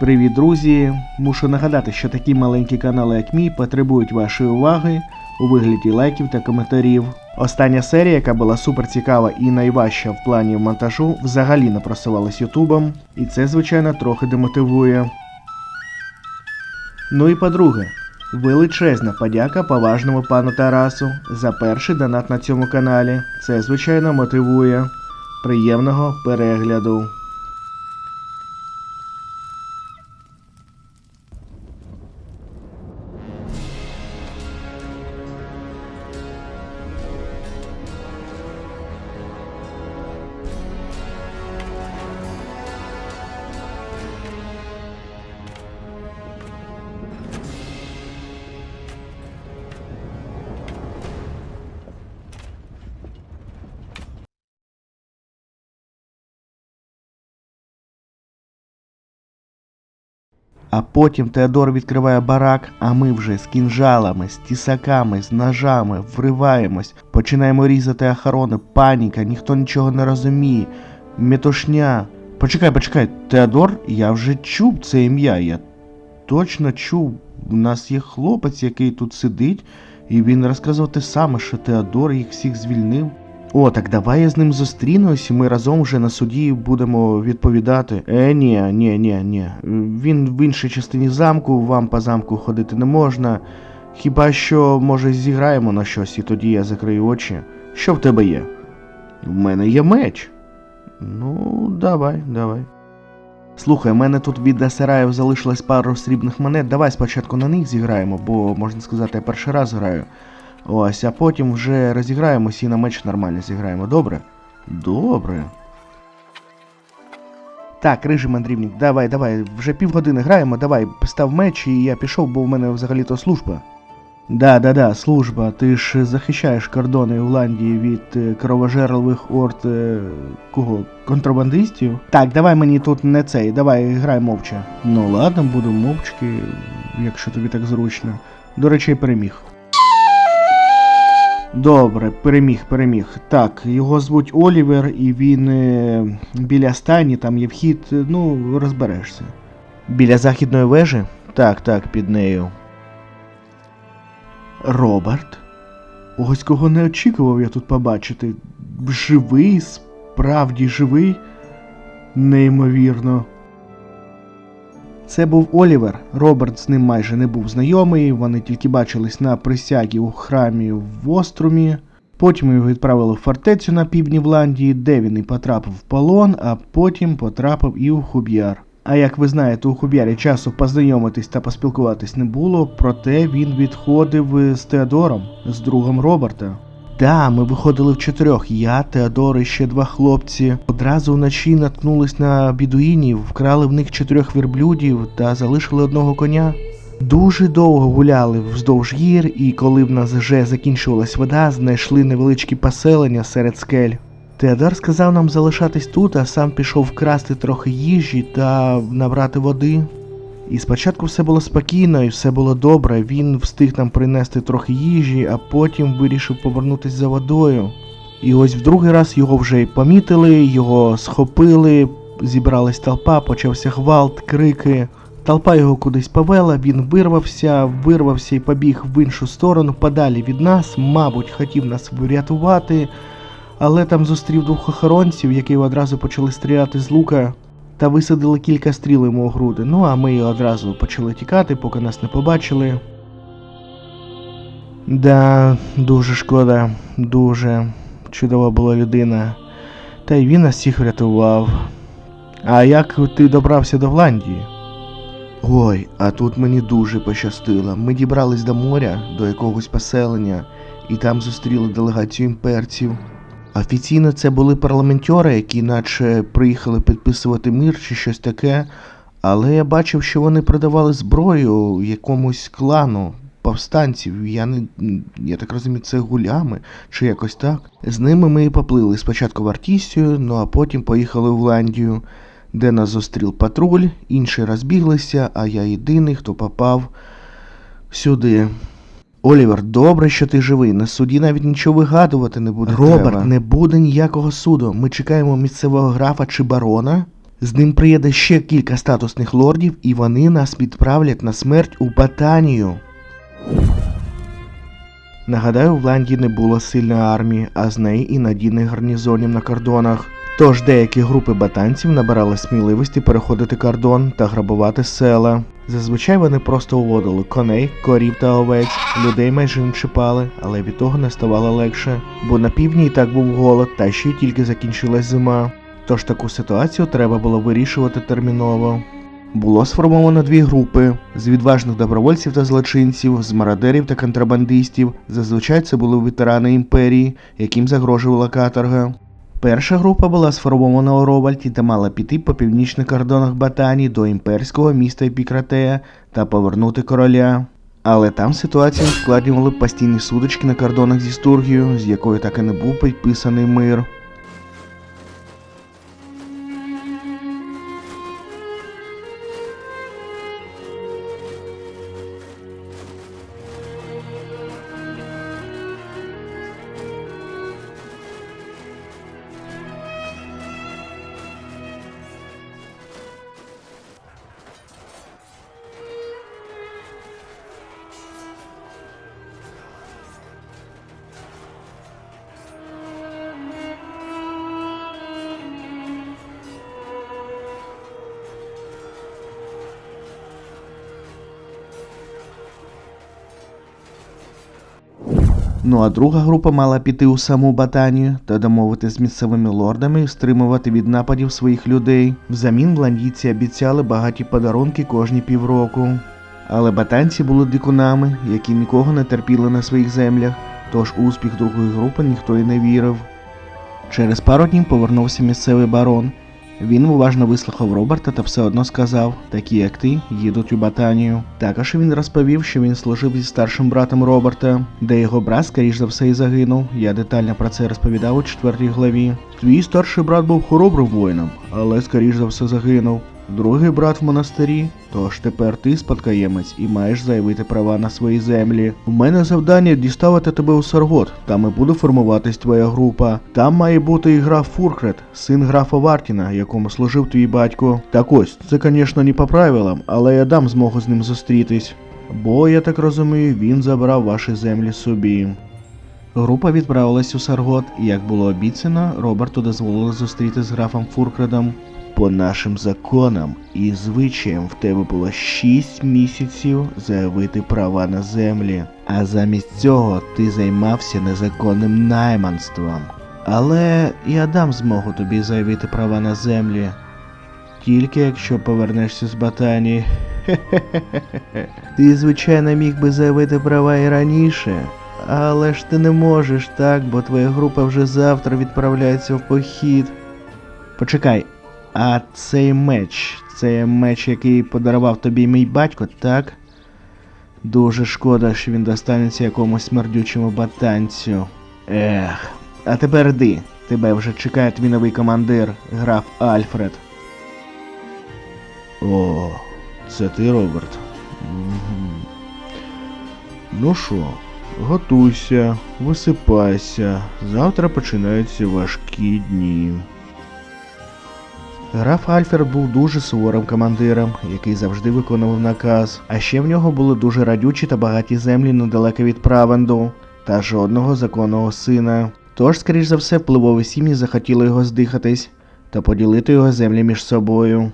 Привіт, друзі! Мушу нагадати, що такі маленькі канали, як мій, потребують вашої уваги у вигляді лайків та коментарів. Остання серія, яка була супер цікава і найважча в плані монтажу, взагалі не просувалась Ютубом, і це, звичайно, трохи демотивує. Ну і по-друге, величезна подяка поважному пану Тарасу за перший донат на цьому каналі. Це, звичайно, мотивує. Приємного перегляду. А потім Теодор відкриває барак, а ми вже з кінжалами, з тісаками, з ножами вриваємось, починаємо різати охорони, паніка, ніхто нічого не розуміє, метушня. Почекай, почекай, Теодор, я вже чув це ім'я, я точно чув. У нас є хлопець, який тут сидить, і він розказував те саме, що Теодор їх всіх звільнив. О, так давай я з ним зустрінусь, і ми разом вже на суді будемо відповідати. Е, ні, ні, ні, ні. Він в іншій частині замку, вам по замку ходити не можна. Хіба що, може, зіграємо на щось, і тоді я закрию очі. Що в тебе є? В мене є меч. Ну, давай, давай. Слухай, у мене тут від Сараїв залишилось пару срібних монет. Давай спочатку на них зіграємо, бо можна сказати, я перший раз граю. Ось, а потім вже розіграємось і на меч нормально зіграємо. Добре? Добре. Так, рижий мандрівник, давай, давай, вже півгодини граємо, давай, став меч і я пішов, бо в мене взагалі-то служба. Да, да, да, служба. Ти ж захищаєш кордони Ірландії від е, кровожерливих орд е, кого? Контрабандистів? Так, давай мені тут не цей, давай грай мовча. Ну ладно, буду мовчки, якщо тобі так зручно. До речі, переміг. Добре, переміг, переміг. Так, його звуть Олівер, і він е, біля стані, там є вхід, е, ну, розберешся. Біля західної вежі? Так, так, під нею. Роберт? Ось кого не очікував я тут побачити. Живий, справді живий. Неймовірно. Це був Олівер. Роберт з ним майже не був знайомий, вони тільки бачились на присягі у храмі в Острумі. Потім його відправили в фортецю на півдні Вландії, де він і потрапив в полон, а потім потрапив і у Хуб'яр. А як ви знаєте, у Хуб'ярі часу познайомитись та поспілкуватись не було, проте він відходив з Теодором, з другом Роберта. Да, ми виходили в чотирьох. Я, Теодор і ще два хлопці. Одразу вночі наткнулись на бідуїнів, вкрали в них чотирьох верблюдів та залишили одного коня. Дуже довго гуляли вздовж гір, і коли в нас вже закінчувалась вода, знайшли невеличкі поселення серед скель. Теодор сказав нам залишатись тут, а сам пішов вкрасти трохи їжі та набрати води. І спочатку все було спокійно і все було добре. Він встиг нам принести трохи їжі, а потім вирішив повернутися за водою. І ось в другий раз його вже й помітили, його схопили, зібралась толпа, почався гвалт, крики. Толпа його кудись повела, він вирвався, вирвався і побіг в іншу сторону, подалі від нас, мабуть, хотів нас врятувати, але там зустрів двох охоронців, які одразу почали стріляти з лука та висадили кілька стріл йому у груди. Ну а ми одразу почали тікати, поки нас не побачили. Да, дуже шкода, дуже чудова була людина. Та й він нас всіх врятував. А як ти добрався до Вландії? Ой, а тут мені дуже пощастило. Ми дібрались до моря, до якогось поселення, і там зустріли делегацію імперців. Офіційно це були парламентери, які наче приїхали підписувати мир чи щось таке, але я бачив, що вони продавали зброю якомусь клану повстанців. Я не я так розумію, це гулями чи якось так. З ними ми і поплили спочатку в Артісію, ну а потім поїхали в Ландію, де нас зустрів патруль, інші розбіглися, а я єдиний, хто попав сюди. Олівер, добре, що ти живий. На суді навіть нічого вигадувати не буде. Роберт, треба. не буде ніякого суду. Ми чекаємо місцевого графа чи барона. З ним приїде ще кілька статусних лордів, і вони нас відправлять на смерть у Батанію. Нагадаю, в Ланді не було сильної армії, а з неї і надійних гарнізонів на кордонах. Тож деякі групи батанців набирали сміливості переходити кордон та грабувати села. Зазвичай вони просто уводили коней, корів та овець, людей майже не чіпали, але від того не ставало легше, бо на півдні і так був голод, та ще й тільки закінчилась зима. Тож таку ситуацію треба було вирішувати терміново. Було сформовано дві групи з відважних добровольців та злочинців, з мародерів та контрабандистів. Зазвичай це були ветерани імперії, яким загрожувала каторга. Перша група була сформована у Ровальті та мала піти по північних кордонах Батані до імперського міста Епікратея та повернути короля. Але там ситуацію ускладнювали постійні судочки на кордонах зі Стургією, з якою так і не був підписаний мир. Ну а друга група мала піти у саму Батанію та домовити з місцевими лордами і стримувати від нападів своїх людей. Взамін бландійці обіцяли багаті подарунки кожні півроку. Але батанці були дикунами, які нікого не терпіли на своїх землях, тож у успіх другої групи ніхто й не вірив. Через пару днів повернувся місцевий барон. Він уважно вислухав Роберта та все одно сказав: такі як ти їдуть у Батанію. Також він розповів, що він служив зі старшим братом Роберта, де його брат, скоріш за все, і загинув. Я детально про це розповідав у четвертій главі. Твій старший брат був хоробрим воїном, але скоріш за все загинув. Другий брат в монастирі, тож тепер ти спадкоємець і маєш заявити права на свої землі. У мене завдання діставити тебе у Саргот, там і буде формуватись твоя група. Там має бути і граф Фуркрет, син графа Вартіна, якому служив твій батько. Так ось, це, звісно, не по правилам, але я дам змогу з ним зустрітись. Бо, я так розумію, він забрав ваші землі собі. Група відправилась у Саргот, і як було обіцяно, Роберту дозволили зустріти з графом Фуркредом. По нашим законам і звичаям в тебе було 6 місяців заявити права на землі, а замість цього ти займався незаконним найманством. Але я дам змогу тобі заявити права на землі. Тільки якщо повернешся з Батанії. Ти, звичайно, міг би заявити права і раніше. Але ж ти не можеш так, бо твоя група вже завтра відправляється в похід. Почекай, а цей меч, це меч, який подарував тобі мій батько, так? Дуже шкода, що він достанеться якомусь смердючому батанцю. Ех. А тепер йди. Тебе вже чекає твій новий командир, граф Альфред. О, це ти, Роберт. Мгм. Ну що, готуйся, висипайся. Завтра починаються важкі дні. Граф Альфер був дуже суворим командиром, який завжди виконував наказ. А ще в нього були дуже радючі та багаті землі недалеко від Правенду, та жодного законного сина. Тож, скоріш за все, впливові сім'ї захотіли його здихатись та поділити його землі між собою.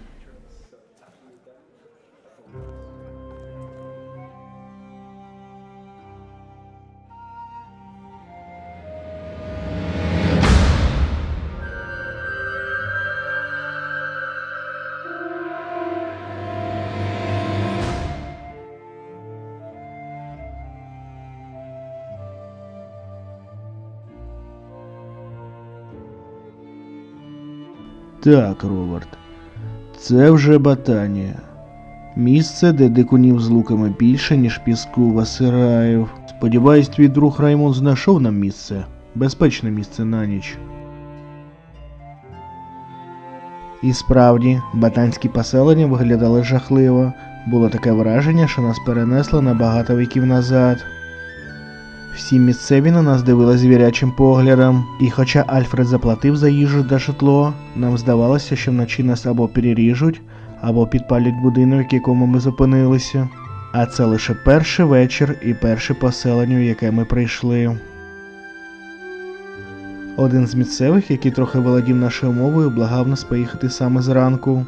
Так, Роберт, це вже Батанія. Місце, де дикунів з луками більше, ніж піску в Асираїв. Сподіваюсь, твій друг Раймон знайшов нам місце. Безпечне місце на ніч. І справді, батанські поселення виглядали жахливо. Було таке враження, що нас перенесли на багато віків назад. Всі місцеві на нас дивились звірячим поглядом, і хоча Альфред заплатив за їжу та житло, нам здавалося, що вночі нас або переріжуть, або підпалять будинок, в якому ми зупинилися. А це лише перший вечір і перше поселення, в яке ми прийшли. Один з місцевих, який трохи володів нашою мовою, благав нас поїхати саме зранку.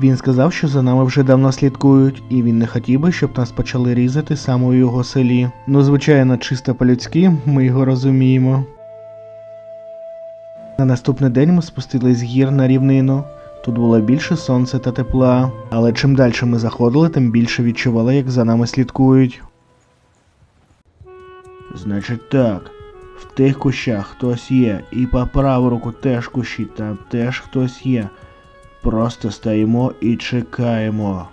Він сказав, що за нами вже давно слідкують, і він не хотів би, щоб нас почали різати саме у його селі. Ну, звичайно, чисто по-людськи, ми його розуміємо. На наступний день ми спустились з гір на рівнину. Тут було більше сонця та тепла, але чим далі ми заходили, тим більше відчували, як за нами слідкують. Значить так, в тих кущах хтось є, і по праву руку теж кущі, там теж хтось є. Просто стоїмо і чекаємо.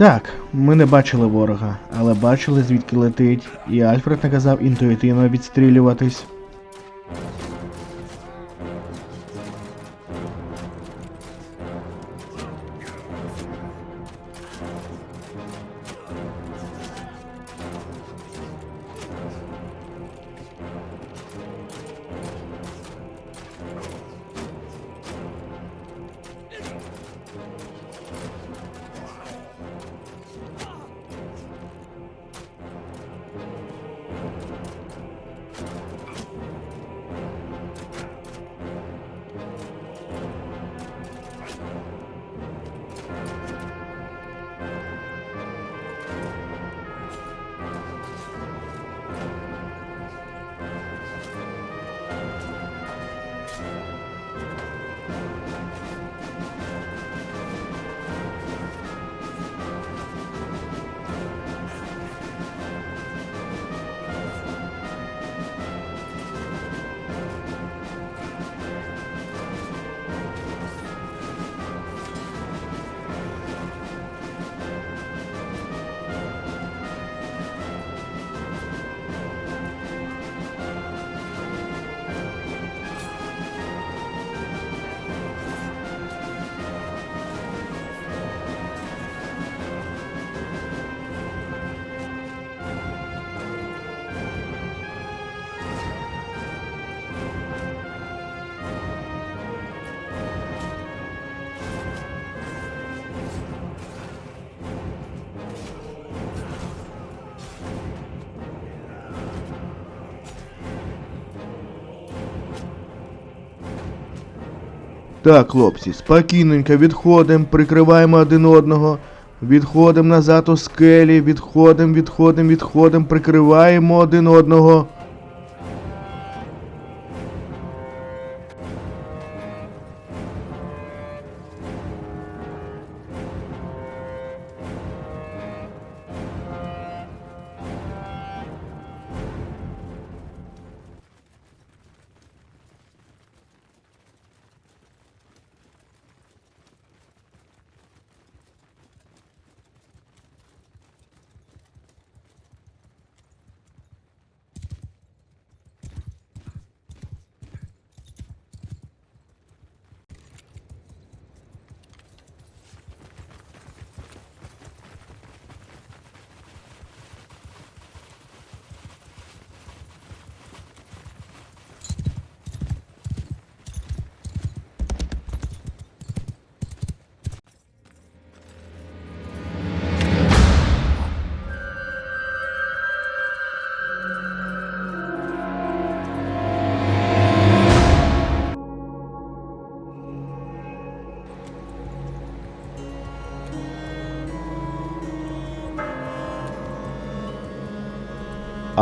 Так, ми не бачили ворога, але бачили звідки летить, і Альфред наказав інтуїтивно відстрілюватись. Так, хлопці, спокійненько відходимо, прикриваємо один одного. Відходимо назад у скелі, відходимо, відходимо, відходимо, прикриваємо один одного.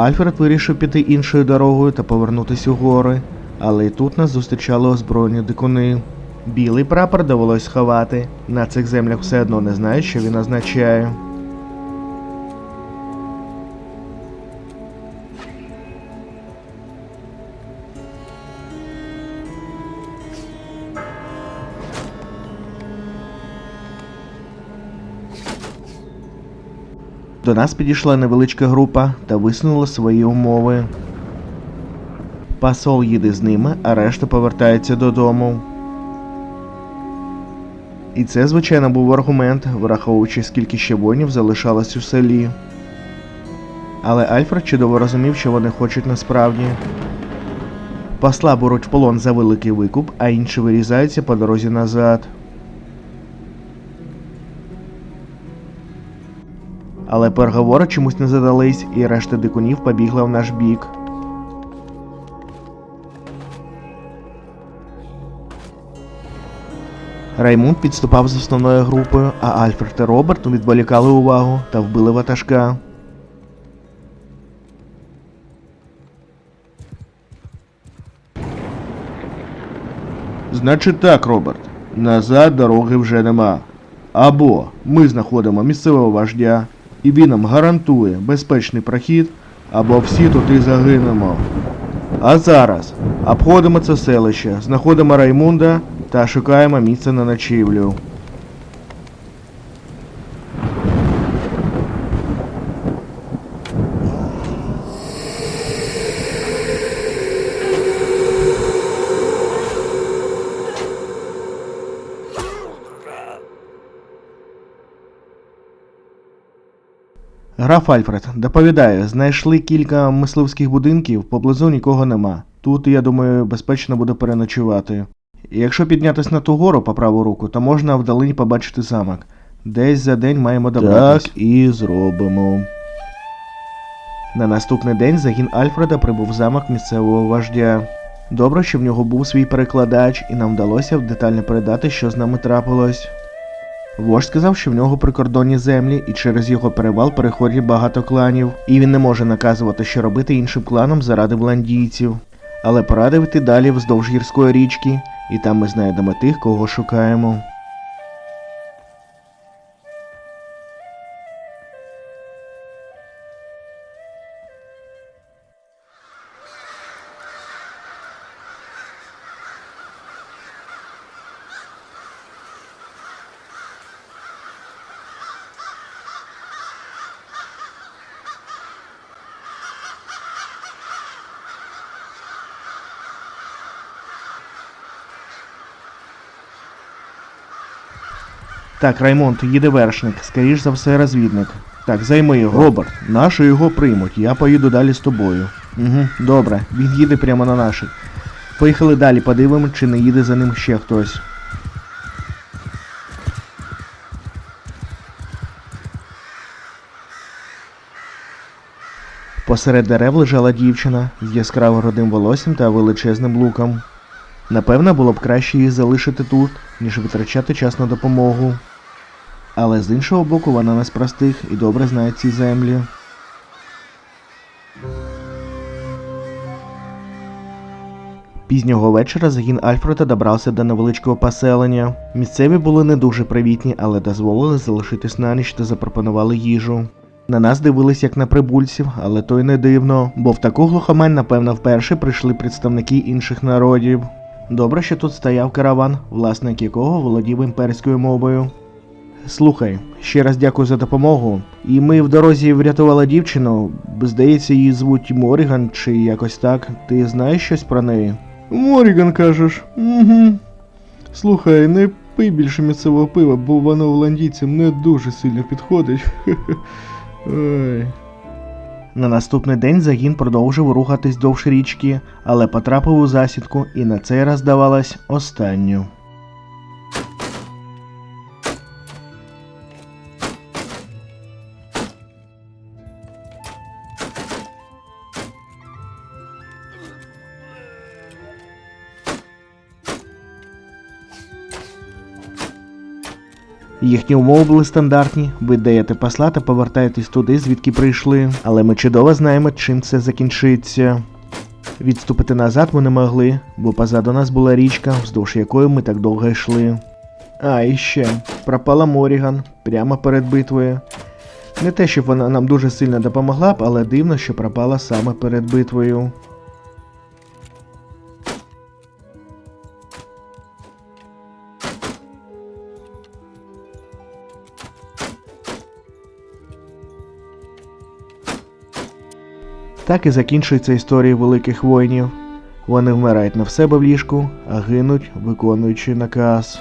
Альфред вирішив піти іншою дорогою та повернутися у гори, але й тут нас зустрічали озброєні дикуни. Білий прапор довелось сховати. На цих землях все одно не знають, що він означає. До нас підійшла невеличка група та висунула свої умови. Посол їде з ними, а решта повертається додому. І це, звичайно, був аргумент, враховуючи, скільки ще воїнів залишалось у селі. Але Альфред чудово розумів, що вони хочуть насправді. Посла беруть в полон за великий викуп, а інші вирізаються по дорозі назад. Але переговори чомусь не задались, і решта дикунів побігла в наш бік. Раймунд підступав з основною групою, а Альфред та Роберт відволікали увагу та вбили ватажка. Значить так, Роберт. Назад дороги вже нема. Або ми знаходимо місцевого вождя, і він нам гарантує безпечний прохід, або всі тут і загинемо. А зараз обходимо це селище, знаходимо Раймунда та шукаємо місце на ночівлю. Граф Альфред доповідає, знайшли кілька мисливських будинків, поблизу нікого нема. Тут, я думаю, безпечно буде переночувати. І Якщо піднятись на ту гору по праву руку, то можна вдалині побачити замок. Десь за день маємо добратись. Так і зробимо. На наступний день загін Альфреда прибув в замок місцевого вождя. Добре, що в нього був свій перекладач, і нам вдалося детально передати, що з нами трапилось. Вождь сказав, що в нього прикордонні землі, і через його перевал переходять багато кланів, і він не може наказувати, що робити іншим кланам заради бландійців. Але порадив йти далі вздовж гірської річки, і там ми знайдемо тих, кого шукаємо. Так, Раймонд, їде вершник, скоріш за все розвідник. Так, займи його. Роберт, наші його приймуть, я поїду далі з тобою. Угу, добре, він їде прямо на наших. Поїхали далі, подивимо, чи не їде за ним ще хтось. Посеред дерев лежала дівчина з яскраво родим волоссям та величезним луком. Напевно, було б краще її залишити тут, ніж витрачати час на допомогу. Але з іншого боку, вона не з простих і добре знає ці землі. Пізнього вечора загін Альфреда добрався до невеличкого поселення. Місцеві були не дуже привітні, але дозволили залишитись на ніч та запропонували їжу. На нас дивились як на прибульців, але то й не дивно, бо в таку глухомань, напевно, вперше прийшли представники інших народів. Добре, що тут стояв караван, власник якого володів імперською мовою. Слухай, ще раз дякую за допомогу. І ми в дорозі врятували дівчину. Здається, її звуть Моріган чи якось так. Ти знаєш щось про неї? Моріган кажеш. Угу. Слухай, не пий більше місцевого пива, бо воно голландійцям не дуже сильно підходить. Ой. На наступний день загін продовжив рухатись довж річки, але потрапив у засідку і на цей раз здавалось останню. Їхні умови були стандартні. Ви даєте посла та повертаєтесь туди, звідки прийшли. Але ми чудово знаємо, чим це закінчиться. Відступити назад ми не могли, бо позаду нас була річка, вздовж якої ми так довго йшли. А, і ще пропала Моріган прямо перед битвою. Не те, щоб вона нам дуже сильно допомогла б, але дивно, що пропала саме перед битвою. Так і закінчується історія великих воїнів. Вони вмирають не в себе в ліжку, а гинуть, виконуючи наказ.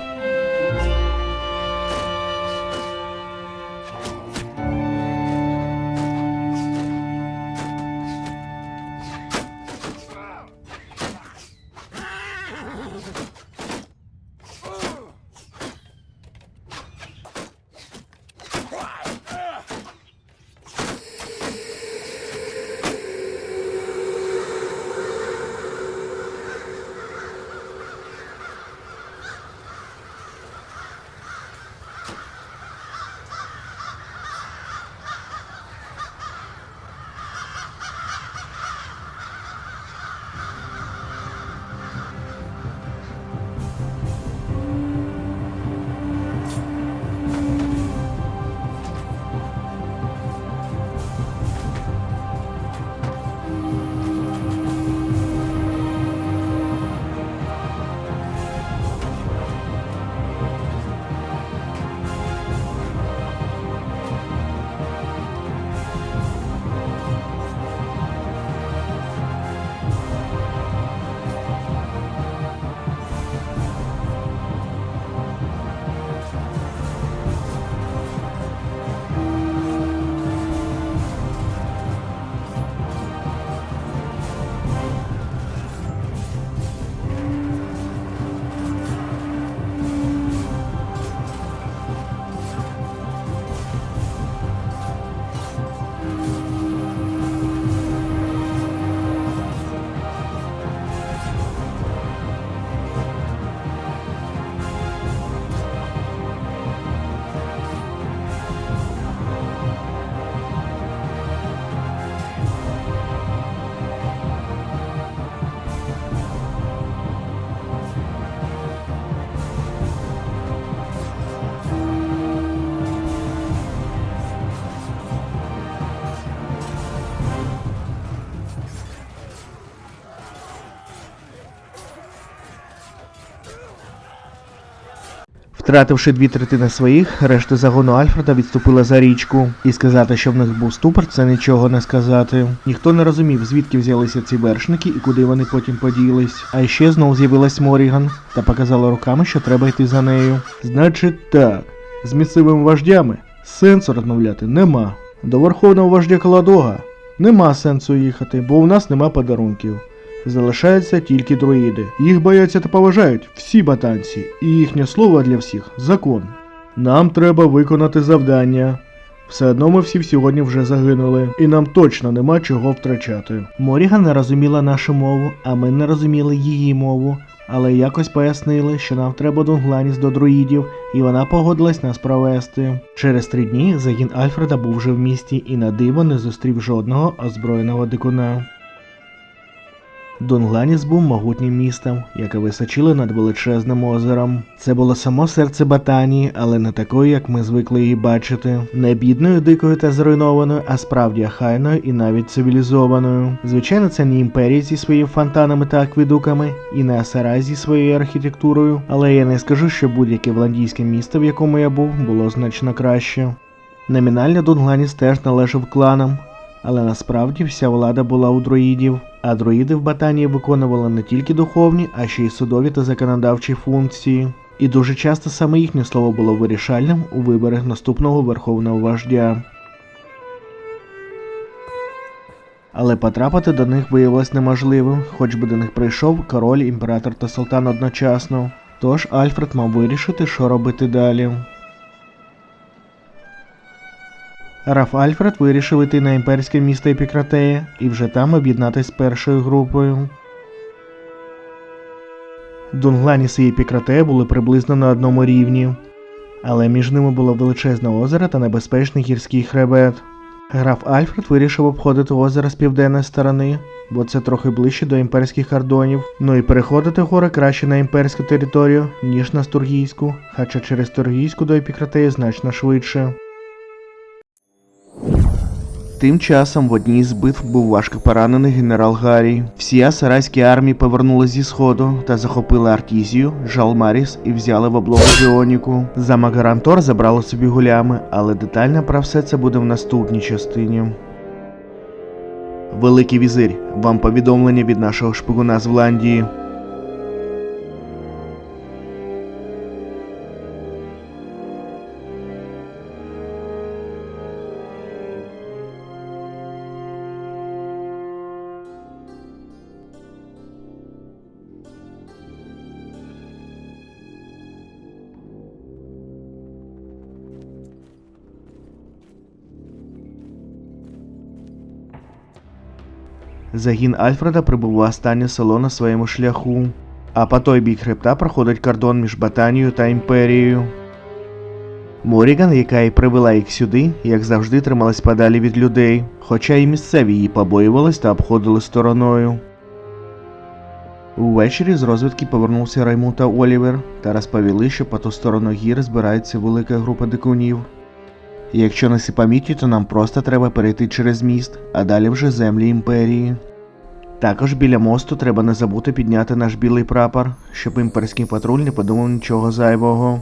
Втративши дві третини своїх, решта загону Альфреда відступила за річку. І сказати, що в них був ступор, це нічого не сказати. Ніхто не розумів, звідки взялися ці вершники і куди вони потім поділись. А ще знов з'явилась Моріган та показала руками, що треба йти за нею. Значить так, з місцевими вождями сенсу розмовляти нема. До верховного вождя Каладога нема сенсу їхати, бо у нас нема подарунків. Залишаються тільки друїди. Їх бояться та поважають всі батанці, і їхнє слово для всіх закон. Нам треба виконати завдання. Все одно ми всі сьогодні вже загинули, і нам точно нема чого втрачати. Моріга не розуміла нашу мову, а ми не розуміли її мову, але якось пояснили, що нам треба Дунгланіс до друїдів, і вона погодилась нас провести. Через три дні загін Альфреда був вже в місті і на диво не зустрів жодного озброєного дикуна. Дунгланіс був могутнім містом, яке височило над величезним озером. Це було само серце Батанії, але не такою, як ми звикли її бачити. Не бідною, дикою та зруйнованою, а справді ахайною і навіть цивілізованою. Звичайно, це не імперія зі своїми фонтанами та акведуками, і не Асара зі своєю архітектурою, але я не скажу, що будь-яке вландійське місто, в якому я був, було значно краще. Номінально Дунгланіс теж належав кланам, але насправді вся влада була у друїдів, а друїди в Батанії виконували не тільки духовні, а ще й судові та законодавчі функції. І дуже часто саме їхнє слово було вирішальним у виборах наступного верховного вождя. Але потрапити до них виявилось неможливим, хоч би до них прийшов король, імператор та султан одночасно. Тож Альфред мав вирішити, що робити далі. Раф Альфред вирішив іти на імперське місто Епікратея і вже там об'єднатись з першою групою. Дунгланіс і Епікратея були приблизно на одному рівні, але між ними було величезне озеро та небезпечний гірський хребет. Граф Альфред вирішив обходити озеро з південної сторони, бо це трохи ближче до імперських кордонів. Ну і переходити гори краще на імперську територію, ніж на Стургійську, хоча через Тургійську до Епікратеї значно швидше. Тим часом в одній з битв був важко поранений генерал Гаррі. Всі асарайські армії повернули зі сходу та захопили Артізію, Жалмаріс і взяли в облогу Біоніку. Замок Гарантор забрали собі гулями, але детально про все це буде в наступній частині. Великий візир, вам повідомлення від нашого шпигуна з Вландії. Загін Альфреда прибув в останнє село на своєму шляху, а по той бік хребта проходить кордон між Батанією та імперією. Моріган, яка і привела їх сюди, як завжди трималась подалі від людей, хоча і місцеві її побоювались та обходили стороною. Увечері з розвідки повернувся Райму та Олівер та розповіли, що по ту сторону гір збирається велика група дикунів. Якщо не всі помітять, то нам просто треба перейти через міст, а далі вже землі імперії. Також біля мосту треба не забути підняти наш білий прапор, щоб імперський патруль не подумав нічого зайвого.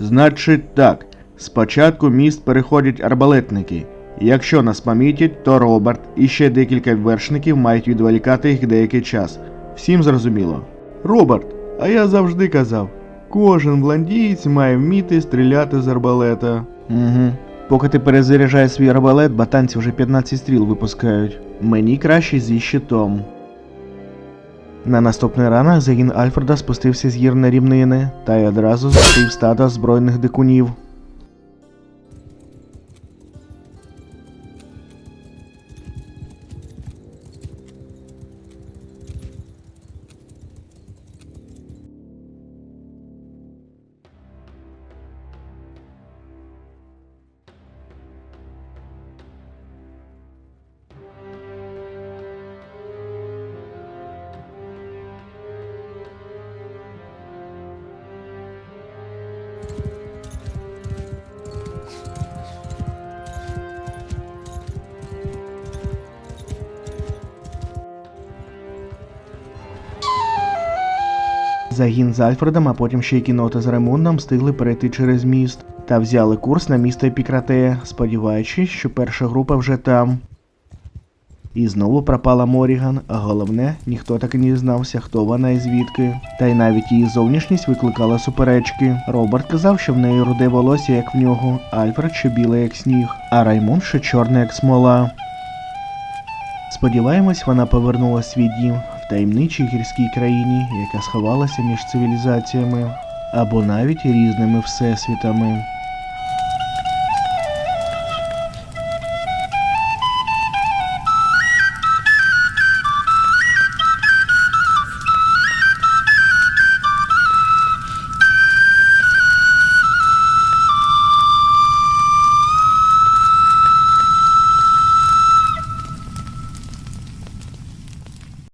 Значить так, спочатку міст переходять арбалетники. Якщо нас помітять, то Роберт і ще декілька вершників мають відволікати їх деякий час. Всім зрозуміло. Роберт, а я завжди казав, кожен блондієць має вміти стріляти з арбалета. Угу. Поки ти перезаряджаєш свій арбалет, батанці вже 15 стріл випускають. Мені краще зі щитом. На наступний ранах загін Альфреда спустився з гір рівнини та й одразу зустрів стадо збройних дикунів. Загін з Альфредом, а потім ще й кінота з Ремундом встигли перейти через міст та взяли курс на місто Епікратея, сподіваючись, що перша група вже там. І знову пропала Моріган, а головне, ніхто так і не дізнався, хто вона і звідки. Та й навіть її зовнішність викликала суперечки. Роберт казав, що в неї руде волосся, як в нього, Альфред ще біле, як сніг, а Раймунд ще чорне, як смола. Сподіваємось, вона повернула свій дім таємничій гірській країні, яка сховалася між цивілізаціями, або навіть різними всесвітами.